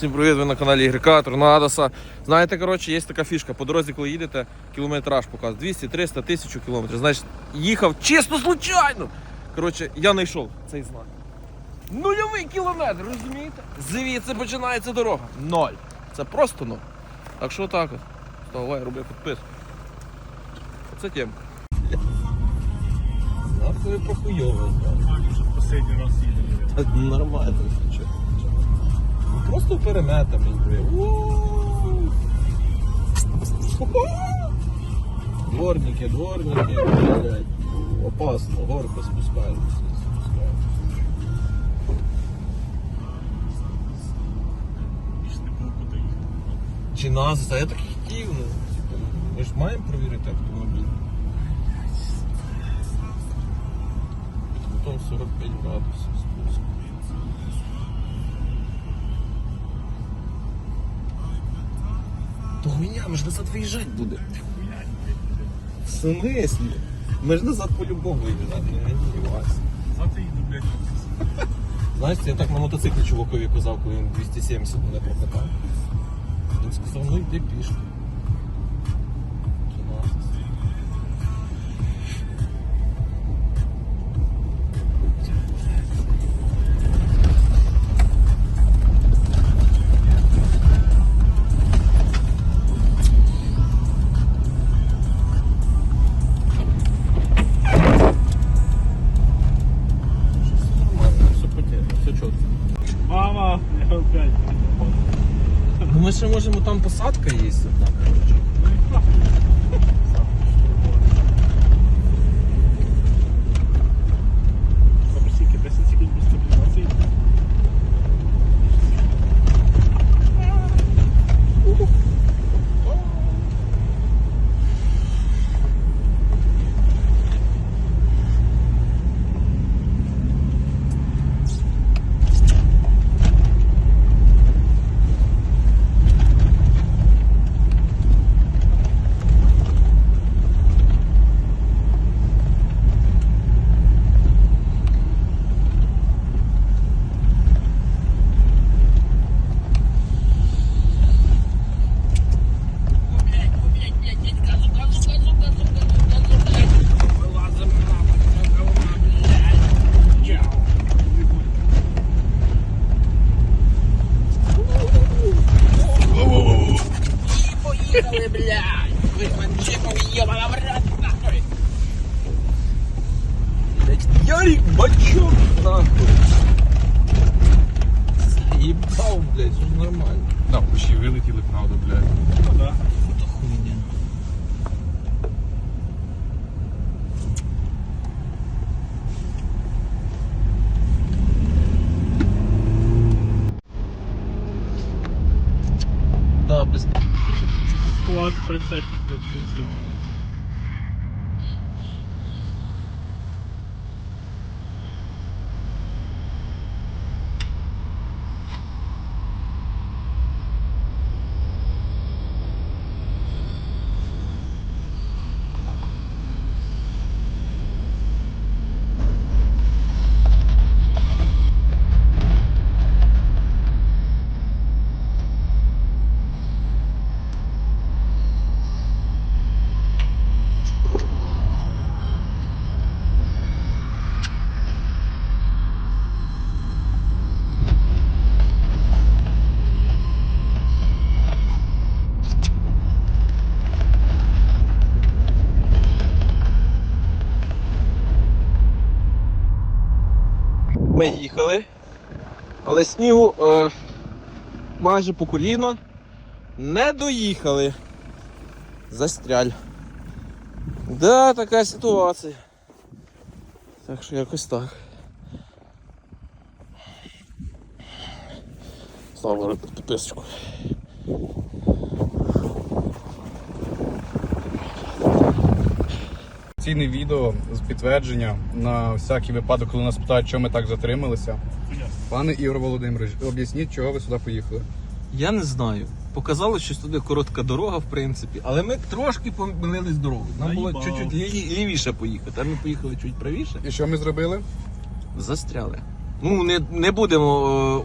Всім привіт, ви на каналі Ігрика, Торнадоса. Знаєте, коротше, є така фішка. По дорозі, коли їдете, кілометраж показує 200, 300, 1000 кілометрів. Значить, їхав чисто случайно. Коротше, я знайшов цей знак. Нульовий кілометр, розумієте? Звідси починається дорога. Ноль. Це просто ноль. Так що так от. Вставай, роби підписку. Це тема. Нахуй їдемо. Нормально. Просто переметами. Дворники, дворники, блядь. Опасно, горко спускаємося. Чи нас, а я так хотів, ну. типу, Ми ж маємо провірити автомобіль. Під кутом 45 градусів То хуйня, ми ж назад виїжджати буде. В смислі? Ми ж назад по-любому виїжджати, не дівайся. Завтра їду, блядь. Знаєш, я так на мотоциклі чувакові казав, коли він 270 мене прокатав. Він сказав, ну йди пішки. Опять. Ну ми ще можемо там посадка є одна, коротше. Ну і нахуй. Та скільки? 10 секунд без стабілізації? Поїхали, блядь! Ви манчиков йобана в рот, нахуй! Ярик Бачок, нахуй. Ебал, блядь, все нормально. Да, кущі вилетіли, правда, блядь. Ну да. Это хуйня. Да, без... Клас, принцесс, блядь, все. Ми їхали, але снігу е, майже по коліно не доїхали. Застряль. Да, така ситуація. Так що якось так. Під підписочку. Ційне відео з підтвердження на всякий випадок, коли нас питають, чому ми так затрималися. Пане Ігор Володимирович, об'ясніть, чого ви сюди поїхали. Я не знаю. Показало, що туди коротка дорога, в принципі, але ми трошки помилились дорогу. Нам було Наїбав. чуть-чуть лі- лівіше поїхати, а ми поїхали чуть правіше. І що ми зробили? Застряли. Ну, не, не будемо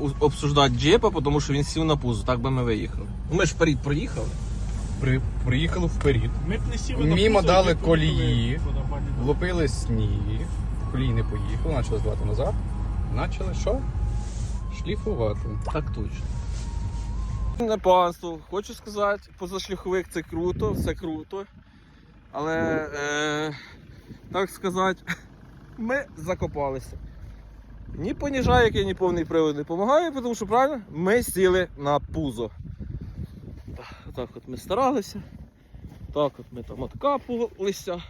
е, у- обсуждати джипа, тому що він сів на пузо, так би ми виїхали. Ну, Ми ж вперед проїхали. При, приїхали вперед, Мімо дали колії. влупили сніг, колії не поїхали, почали здавати назад. Почали що? Шліфувати. Так точно. Не панство, хочу сказати, позашляховик це круто, все круто. Але, е, так сказати, ми закопалися. Ні поніжайки, ні повний привод не допомагає, тому що правильно, ми сіли на пузо. Так, от ми старалися. Так от ми там откапувалися.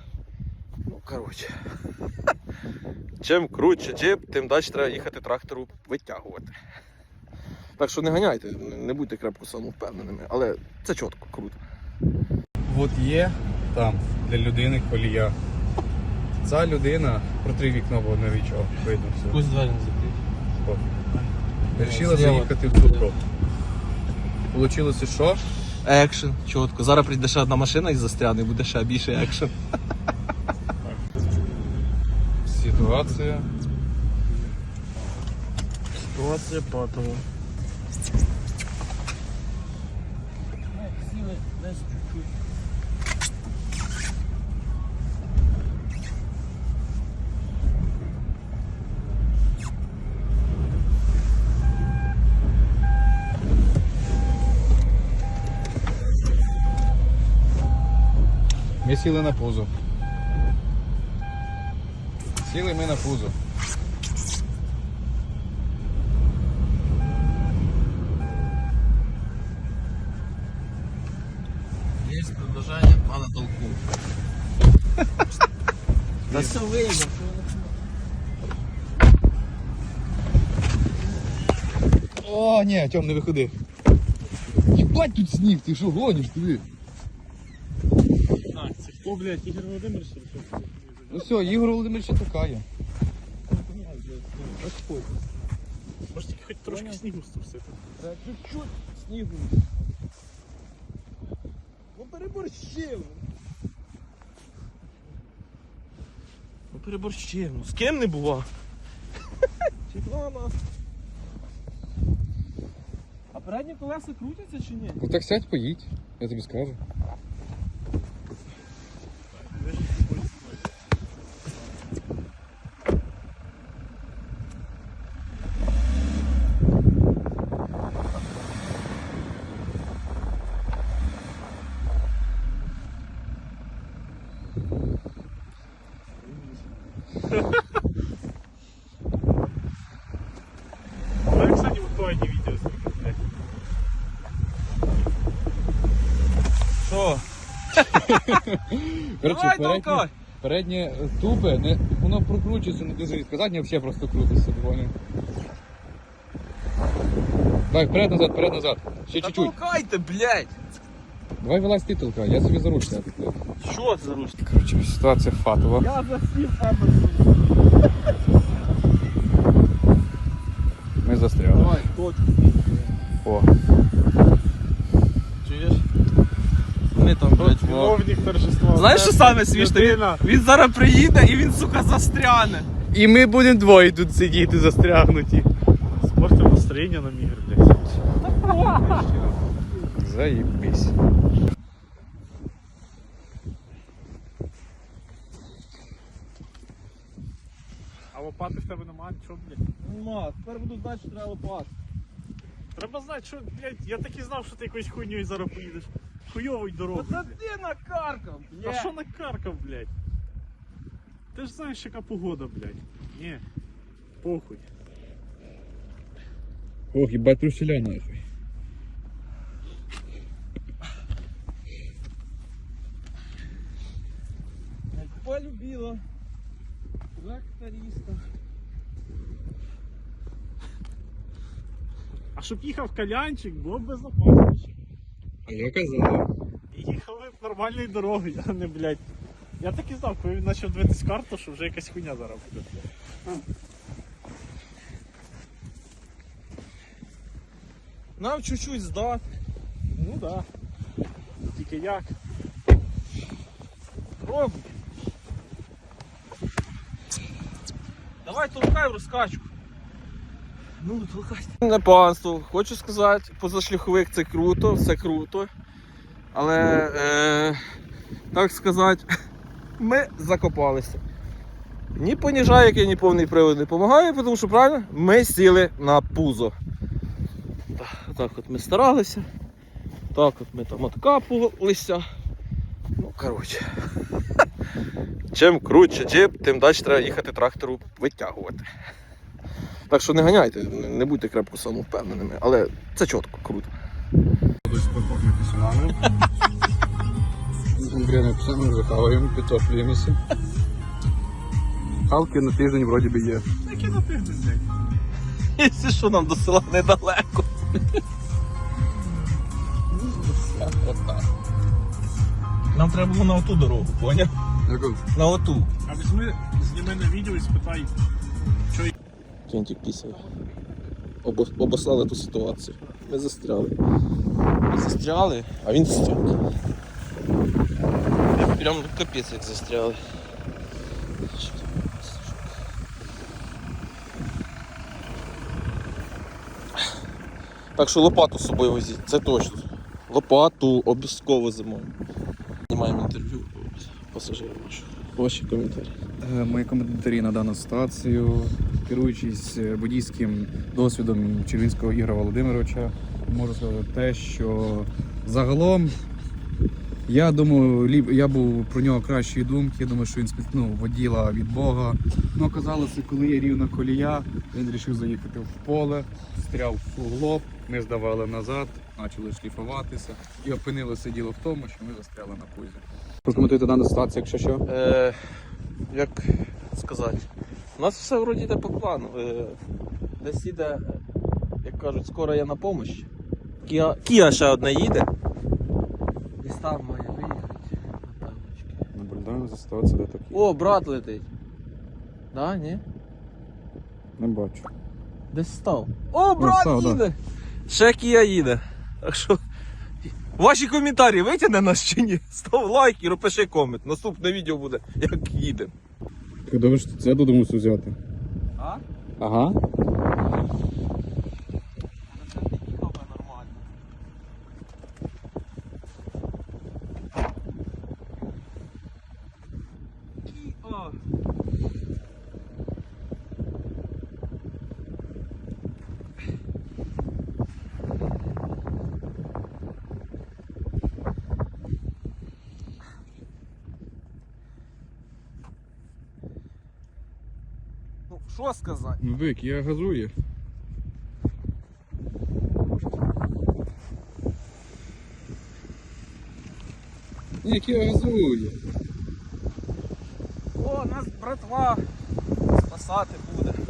Ну, коротше. Чим круче джип, тим далі треба їхати трактору витягувати. Так що не ганяйте, не будьте крепко самовпевненими, але це чітко, круто. От є там для людини колія. Ця людина протри вікно, бо не відчув. Видно все. Пусть двері не закриють. От. Вирішила заїхати в Дніпро. Получилося що? Екшен, чітко. Зараз прийде ще одна машина і застряне, буде ще більше екшен. Ситуація. Ситуація патова. Ми сіли на пузо. Сіли ми на пузо. Є продовження пана толку. Та все вийде. О, ні, Тьом, не виходи. Єбать тут сніг, ти що гониш, ти? Це блядь, Ігор Володимирович? Ну все, Ігор Володимирович така. Може тільки хоч трошки снігу струсити. Та чуть-чуть снігу. Ну переборщив. Ну переборщив, ну з ким не бува. Світлана. А передні колеса крутяться чи ні? Ну так сядь, поїдь, я тобі скажу. Але, кстати, в актуальні відео знімати, блядь. Що? Коротше, Давай переднє, толкай! переднє е, не, воно прокручується не дуже рідко. Заднє взагалі просто крутиться, поняв. Давай, вперед назад, вперед назад. Ще Та чуть-чуть. толкайте, блядь! Давай вилазь ти толкай, я собі за сяду. Що це за ручка? Коротше, ситуація фатова. Я засів тебе. Ми застряли. Давай, точку. О. Там, блядь, во. Виновник торжества. Знаєш, що саме смішне? Він, Людина. він зараз приїде і він, сука, застряне. І ми будемо двоє тут сидіти застрягнуті. Спортив настроєння нам ігор, блядь. Заїбись. А лопати в тебе немає, нічого, блядь. Нема, тепер буду знати, що треба лопати. Треба знати, що, блядь, я так і знав, що ти якоюсь хуйньою зараз поїдеш. Хуйовий дорогу. Та ти накаркав, А блядь. що накаркав, блядь? Ти ж знаєш, яка погода, блядь. Ні. Похуй. Ох, їбать труселя нахуй. Полюбила. Тракториста. А щоб їхав калянчик, було б безопасніше. А я казав. І їхали б нормальною дорогою, а не, блядь. Я так і знав, коли він почав дивитись карту, що вже якась хуйня зараз буде. Нам чуть-чуть здати. Ну да. Тільки як? Пробуй. Давай толкай в розкачку. Ну. Не панство, хочу сказати, позашляховик це круто, все круто. Але, е, так сказати, ми закопалися. Ні поніжає, який, ні повний привод не допомагає, тому що правильно, ми сіли на пузо. Так, Так от ми старалися. Так от ми там откапувалися. Ну, коротше. Чим круче джип, тим далі треба їхати трактору витягувати. Так що не ганяйте, не- не будьте крепко самовпевненими, але це чітко, круто. Конкретно пісюнами захаваємо, підтоплюємося. Халки на тиждень вроді би є. Які на тиждень. Якщо що нам до села недалеко. Нам треба було на оту дорогу, поняв? Яку? На оту. А візьми, зніми на відео і спитай, Кентик пісяє. Обо- обослали ту ситуацію. Ми застряли. Ми застряли, а він стяг. Прям капець як застряли. Так що лопату з собою возіть, це точно. Лопату обов'язково зимою. Знімаємо інтерв'ю пасажирів наших. Ваші коментарі. Е, Мої коментарі на дану ситуацію, керуючись е, досвідом Червінського Ігоря Володимировича, можу сказати те, що загалом я думаю, я був про нього кращої думки. Я думаю, що він ну, воділа від Бога. Ну, оказалося, коли є рівна колія, він вирішив заїхати в поле, стряв в суглоб, ми здавали назад, почали шліфуватися і опинилося діло в тому, що ми застряли на пузі. Прокоментуйте дану ситуацію, якщо що. Е, як сказати, у нас все вроді йде по плану. Е, десь їде, як кажуть, скоро я на помощь. Кія, Кія ще одна їде. Десь там має виїхати. Наблюдаємо за ситуацією, де такі. О, брат летить. Да, ні? Не бачу. Десь став. О, брат став, да. їде! Ще Кія їде. Так що. Ваші коментарі витягне нас чи ні? Став лайк і пиши комент. Наступне відео буде, як їде. Ти думаєш, що це додумався взяти. А? Ага. нормально. Ну, що сказати? Ну дик, я газую. Ні, я газую. О, нас братва спасати буде.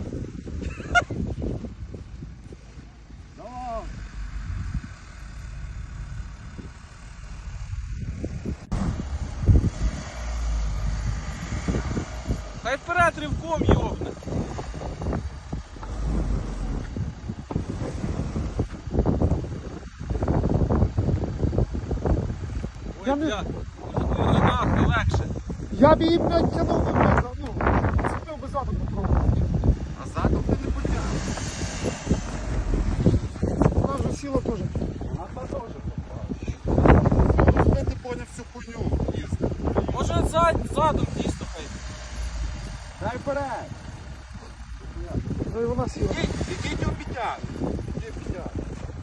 Хай вперед ривком йобне. Я не- бля, не нахуй, легше. Я б її, блядь, тянув би, блядь, за- ну, цепив би задом попробувати. А задом ти не потягнеш. Вона вже сіла теж. Я ти поняв всю хуйню. Може зад, задом дійсно хай. Дай вперед. Ну і вона сіла. Ідіть у підтяг.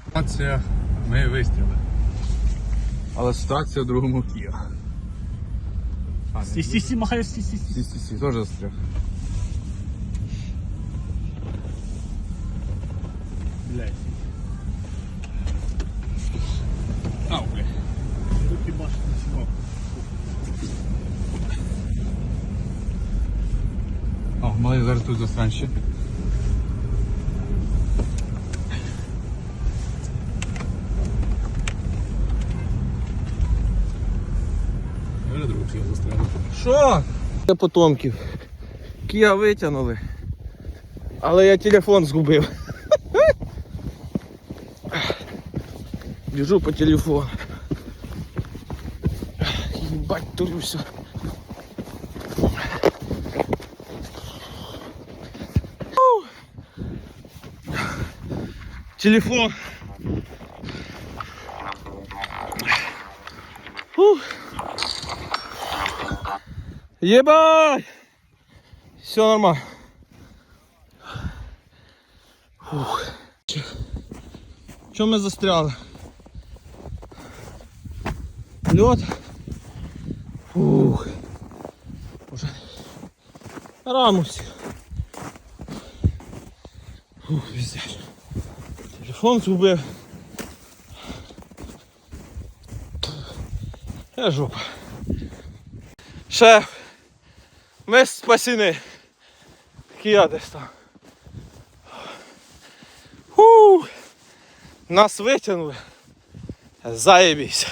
Ситуація, ми вистріли. Але ситуація в другому Кія. А, Сі, сі, сі, махай, сі, сі, сі. Сі, сі, сі, теж застряг. Блядь. Ау, бля. Тут сімок. О, малий зараз тут застрян ще. Що? Це потомків. Кія витягнули. Але я телефон згубив. Біжу по телефону. Їбать, турюся. Телефон. Ебать! Все нормально. Фух. Чому ми застряли? Льот. Фух. Боже. Рамусь. Фух, пиздец. Телефон згубив. Я жопа. Шеф. Ми спасіни. Кія там. Фу. Нас витягнули. Заєбісь.